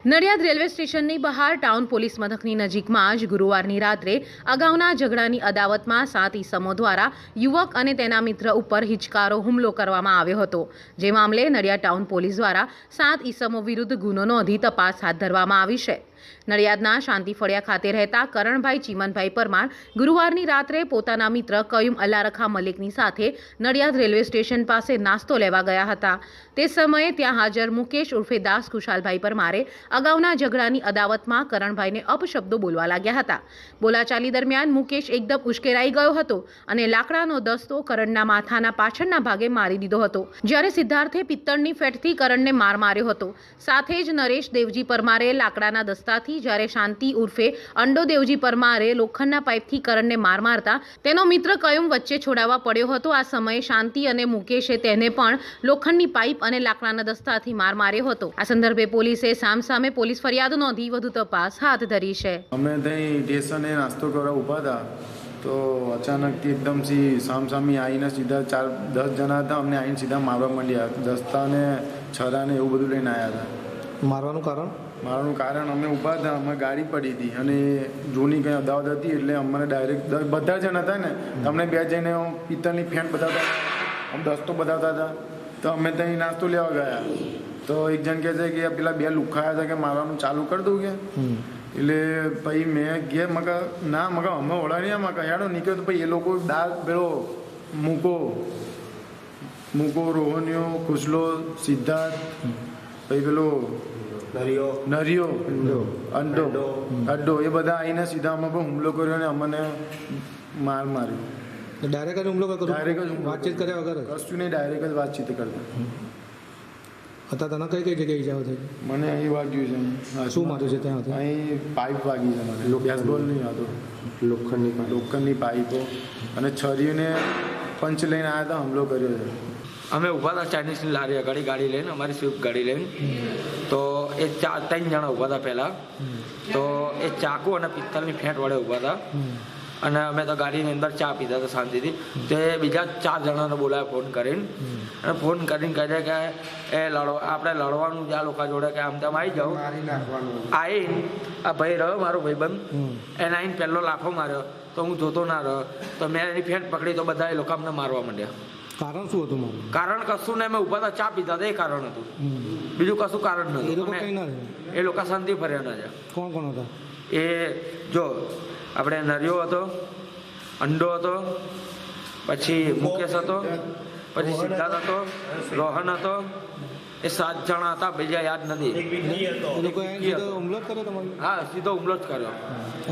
Nadiad railway સ્ટેશનની બહાર town police મથકની નજીકમાં જ ગુરુવારની રાત્રે અગાઉના ઝઘડાની અદાવતમાં સાત ઈસમો દ્વારા યુવક અને તેના મિત્ર ઉપર હિચકારો હુમલો કરવામાં આવ્યો હતો. જે મામલે નડિયાદ ટાઉન પોલીસ દ્વારા સાત ઈસમો વિરુદ્ધ ગુનો નોંધી તપાસ હાથ ધરવામાં આવી છે. નડિયાદના શાંતિ ફળિયા ખાતે રહેતા કરણભાઈ ચીમનભાઈ પરમાર ગુરુવારની રાત્રે પોતાના મિત્ર કયુમ અલ્લારખા મલિકની સાથે નડિયાદ રેલવે સ્ટેશન પાસે નાસ્તો લેવા ગયા હતા. તે સમયે ત્યાં હાજર મુકેશ ઉર્ફે દાસ ખુશાલભાઈ પરમારે અગાઉના ઝઘડાની અદાવતમાં કરણભાઈને અપશબ્દો બોલવા લાગ્યા હતા. બોલાચાલી દરમિયાન મુકેશ એકદમ ઉશ્કેરાઈ ગયો હતો અને લાકડાનો દસ્તો કરણના માથાના પાછળના ભાગે મારી દીધો હતો, જ્યારે સિદ્ધાર્થે પિત્તળની ફેટથી કરણને માર માર્યો હતો. સાથે જ નરેશ દેવજી પરમારે લાકડાના દસ્તાથી જ્યારે શાંતિ ઉર્ફે અંડો દેવજી પરમારે લોખંડના પાઇપથી કરણને માર મારતા તેનો મિત્ર કયુમ વચ્ચે છોડાવવા પડ્યો હતો. આ સમયે શાંતિ અને મુકેશે તેને પણ લોખંડની પાઇપ અને લાકડાના દસ્તાથી માર માર્યો હતો. આ સંદર્ભે પોલીસે સામસામે પોલીસ ફરિયાદ નોંધી વધુ તપાસ હાથ ધરી છે. અમે ત્યાં સ્ટેશને નાસ્તો કરવા ઊભા હતા. તો અચાનકથી એકદમથી સામસામી આવીને સીધા ચાર દસ જણા હતા. અમને આવીને સીધા મારવા માંડ્યા. દસ્તા ને છરા ને એવું બધું લઈને આવ્યા હતા. મારવાનું કારણ? મારવાનું કારણ અમે ઊભા હતા અમે ગાડી પડી હતી અને જૂની કંઈ અદાવત હતી એટલે અમને ડાયરેક્ટ બધા જણ હતા ને તમને બે જઈને પિત્તળની ફેન બતાવતા આમ દસ્તો બતાવતા હતા. તો અમે ત્યાં નાસ્તો લેવા ગયા. તો એક જણ કહે છે કે પેલા બે લુખાયા હતા કે મારવાનું ચાલુ કરી દઉં કે? એટલે પછી મેં કે મગા ના મકા અમે ઓળાણી મકા યાડો નીકળ્યો તો પછી એ લોકો દાળ પેલો મૂકો. મૂકો રોહન્યો ખુસલો સિદ્ધાર્થ પછી પેલું નરિયો અંડો. અડ્ડો એ બધા આવીને સીધા અમે પણ હુમલો કર્યો અને અમને માર માર્યો. ડાયરેક્ટ જ હુમલો કરતો ડાયરેક્ટ જ હુમલો વાતચીત કર્યા વગર કશું નહીં ડાયરેક્ટ જ વાતચીત કરતા. હતા તને કઈ કઈ જગ્યાએ ઈજાઓ થઈ? મને અહીં વાગ્યું છે. શું માર્યું છે ત્યાં અહીં પાઇપ વાગી છે મને બેસબોલ નહીં હતો. લોખંડની લોખંડની પાઇપો અને છરીઓને પંચ લઈને આવ્યા હતા હુમલો કર્યો છે. અમે ઊભા હતા ચાઇનીઝની લારી આગળ ગાડી લઈને અમારી સ્વિફ્ટ ગાડી લઈને. તો એ ચાર ત્રણ જણા ઊભા હતા પહેલાં. તો એ ચાકુ અને પિત્તલની ફેંટ વડે ઊભા હતા. અને અમે તો ગાડીની અંદર ચા પીધા હતા શાંતિથી. તે બીજા ચાર જણાને બોલાવ્યા ફોન કરીને. અને ફોન કરીને કહે છે કે એ લડો આપણે લડવાનું જ આ લોકો જોડે કે આમ તેમ આવી જાઓ આવીને આ ભાઈ રહ્યો મારો ભાઈબંધ. એને આવીને પહેલો લાફો માર્યો. તો હું જોતો ના રહ્યો. તો મેં એની ફેટ પકડી તો બધા એ લોકો અમને મારવા માંડ્યા. કારણ શું હતું મારું? કારણ કશું ને મેં ઊભા હતા ચા પીતા હતા એ કારણ હતું. બીજું કશું કારણ એ લોકો કઈ ના એ લોકો શાંતિ ફર્યા છે કોણ કોણ હતા? એ જો આપણે નરિયો હતો અંડો હતો પછી મુકેશ હતો પછી સિદ્ધાર્થ હતો રોહન હતો એ સાત જણા હતા બીજા યાદ નથી. લોકો હુમલો કર્યો તમારો? હા સીધો હુમલો જ કર્યો.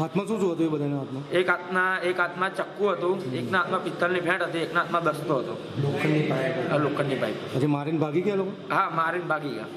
હાથમાં શું શું હતું એ બધાના હાથમાં? એક હાથના એક હાથમાં ચક્કુ હતું એકના હાથમાં પિત્તળની ભેટ હતી એકના હાથમાં દસ્તો હતો. લોખંડની પાઇપ આ લોખંડની પાઇપ. પછી મારીને ભાગી ગયા લોકો? હા મારીને ભાગી ગયા.